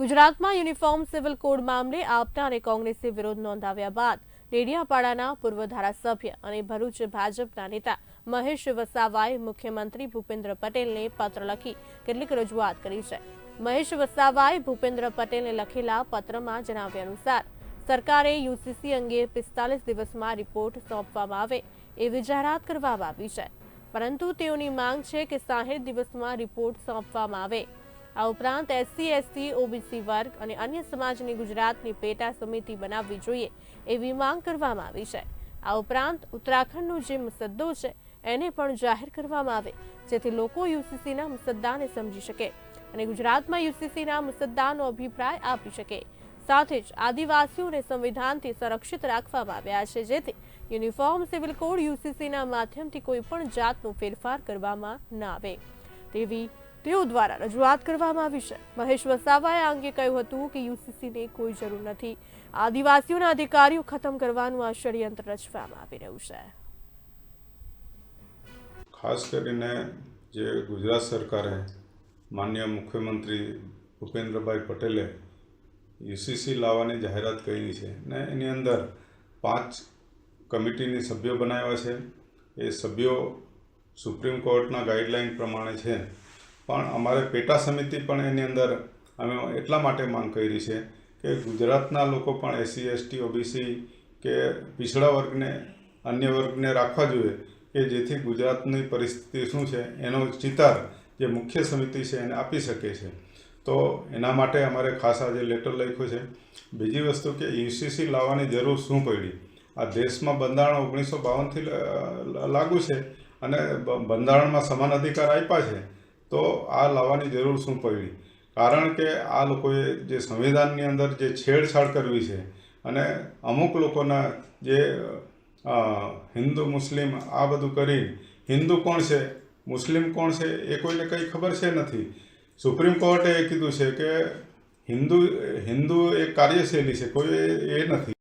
ગુજરાતમાં uniform civil code મામલે આપના અને કોંગ્રેસે વિરોધ નોંધાવ્યા બાદ ડેડિયાપાડાના પૂર્વ ધારાસભ્ય અને ભરૂચ ભાજપના નેતા મહેશ વસાવાએ મુખ્યમંત્રી ભૂપેન્દ્ર પટેલને પત્ર લખી કેટલીક રજૂઆત કરી છે. મહેશ વસાવાએ ભૂપેન્દ્ર પટેલને લખેલા પત્રમાં જણાવ્યા અનુસાર, સરકારે યુસીસી અંગે પિસ્તાલીસ દિવસમાં રિપોર્ટ સોંપવામાં આવે એવી જાહેરાત કરવામાં આવી છે. પરંતુ તેઓની માંગ છે કે સાહીઠ દિવસમાં રિપોર્ટ સોંપવામાં આવે આ ઉપરાંત એસસી, એસટી, ઓબીસી વર્ગ અને અન્ય સમાજની ગુજરાતની પેટા સમિતિ બનાવવી જોઈએ એવી માંગ કરવામાં આવી છે. આ ઉપરાંત ઉત્તરાખંડનો જે મુસદ્દો છે, એને પણ જાહેર કરવામાં આવે, જેથી લોકો યુસીસીના મુસદ્દાને સમજી શકે અને ગુજરાતમાં યુસીસીના મુસદ્દાનો અભિપ્રાય આપી શકે. સાથે જ આદિવાસીઓને સંવિધાનથી સંરક્ષિત રાખવામાં આવ્યા છે, જેથી યુનિફોર્મ સિવિલ કોડ યુસીસીના માધ્યમથી કોઈ પણ જાતનો ફેરફાર કરવામાં ના આવે. તેવી તેઓ દ્વારા રજૂઆત કરવામાં આવી છે. મહેશ વસાવાએ આ અંગે કહ્યું હતું કે યુસીસીની કોઈ જરૂર નથી. આદિવાસીઓના અધિકારીઓ ખતમ કરવાનું આ ષડયંત્ર રચવામાં આવી રહ્યું છે. ખાસ કરીને જે ગુજરાત સરકારે માન્ય મુખ્યમંત્રી ભૂપેન્દ્રભાઈ પટેલે યુસીસી લાવવાની જાહેરાત કરી છે ને એની અંદર પાંચ કમિટીની સભ્યો બનાવ્યા છે. એ સભ્યો સુપ્રીમ કોર્ટના ગાઈડલાઇન પ્રમાણે છે. પણ અમારે પેટા સમિતિ પણ એની અંદર અમે એટલા માટે માંગ કરી છે કે ગુજરાતના લોકો પણ એસસી, એસટી, ઓબીસી કે પિછડા વર્ગને, અન્ય વર્ગને રાખવા જોઈએ કે જેથી ગુજરાતની પરિસ્થિતિ શું છે, એનો ચિતાર જે મુખ્ય સમિતિ છે એને આપી શકે છે. તો એના માટે અમારે ખાસ આજે લેટર લખ્યો છે. બીજી વસ્તુ કે યુસીસી લાવવાની જરૂર શું પડી? આ દેશમાં બંધારણ ઓગણીસો બાવનથી લાગુ છે અને બંધારણમાં સમાન અધિકાર આપ્યા છે. તો આ લાવવાની જરૂર શું પડી? કારણ કે આ લોકોએ જે સંવિધાનની અંદર જે છેડછાડ કરવી છે અને અમુક લોકોના જે હિન્દુ, મુસ્લિમ આ બધું કરી હિન્દુ કોણ છે, મુસ્લિમ કોણ છે એ કોઈને કંઈ ખબર છે નથી. સુપ્રીમ કોર્ટે એ કીધું છે કે હિન્દુ હિન્દુ એક કાર્યશૈલી છે, કોઈ એ- એ નથી.